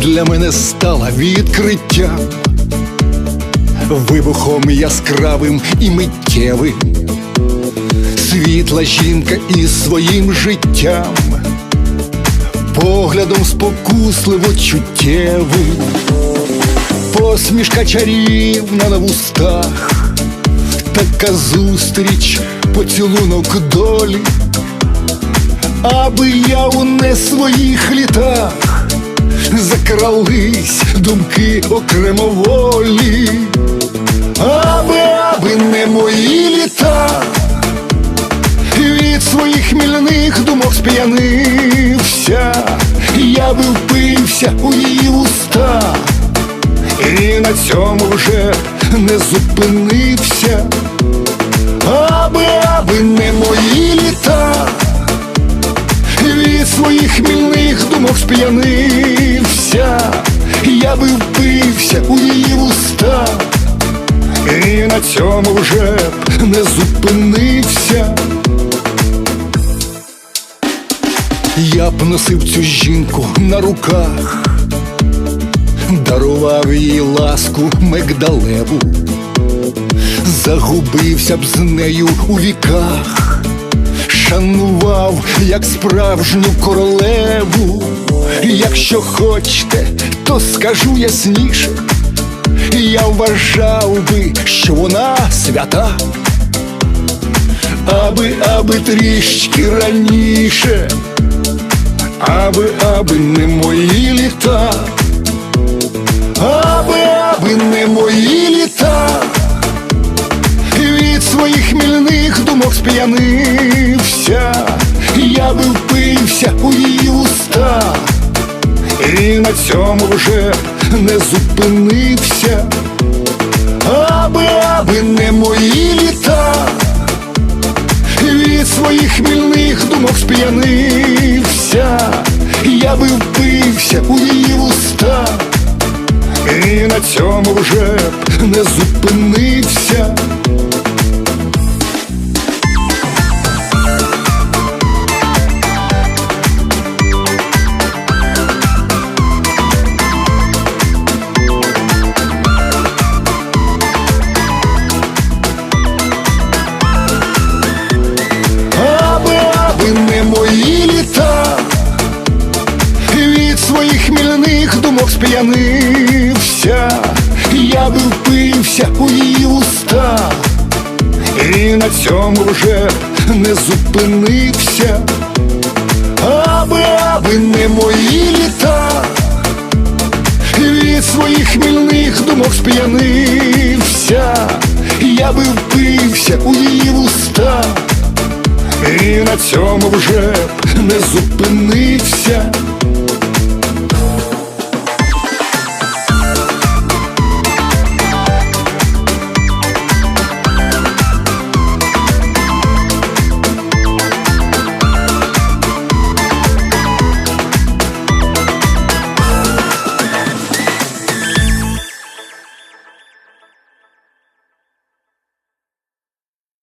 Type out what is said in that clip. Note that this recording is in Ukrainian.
для мене стала відкриттям, вибухом яскравим і миттєвим, світла жінка із своїм життям, поглядом спокусливо чуттєвим, посмішка чарівна на вустах, така зустріч, поцілунок долі. Аби я у не своїх літах закрались думки окремо волі, аби, аби не мої літа, від своїх мільних думок сп'янився, я би впився у її уста, і на цьому вже не зупинився, аби, аби не мої літа своїх хмільних думок сп'янився, я би впився у її уста, і на цьому вже б не зупинився. Я б носив цю жінку на руках, дарував їй ласку мигдалеву, загубився б з нею у віках шанував як справжню королеву. Якщо хочете, то скажу ясніше. Я вважав би, що вона свята, аби, аби трішки раніше, аби, аби не мої літа, аби, аби не мої літа. Від своїх мільних думок сп'янився, я би впився у її уста, і на цьому вже не зупинився, аби, аби не мої літа, від своїх мільних думок сп'янився, я би впився у її уста, і на цьому вже не зупинився. Сп'янився, я би впився у її уста, і на цьому вже не зупинився, аби, аби не мої літа, від своїх хмільних думок сп'янився, я би впився у її уста. І на цьому вже не зупинився.